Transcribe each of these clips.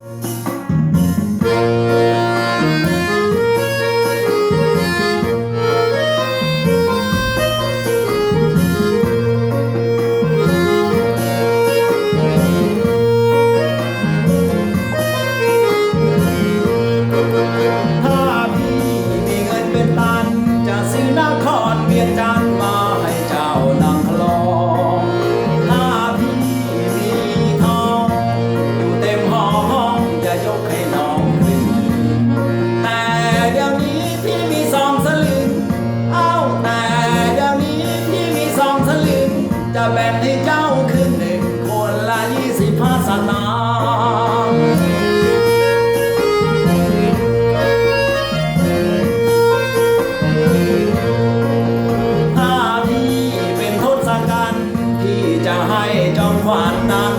ถ้าพี่มีเงินเป็นตัน จะซื้อนครเวียงจันทร์ ถ้าพี่เป็นทศกัณฐ์ที่จะให้จอมขวานนั้น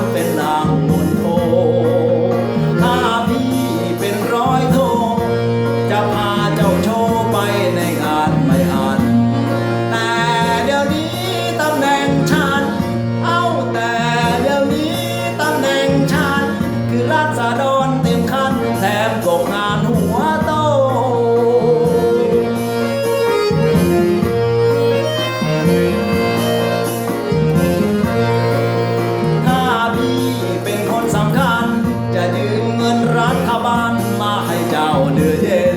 on New Year.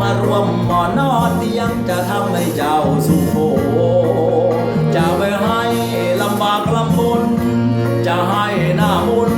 มารวมหมอนอนเตียงจะทำให้เจ้าสุขโขจะไปให้ลำบากลำบนจะให้หน้ามุ่น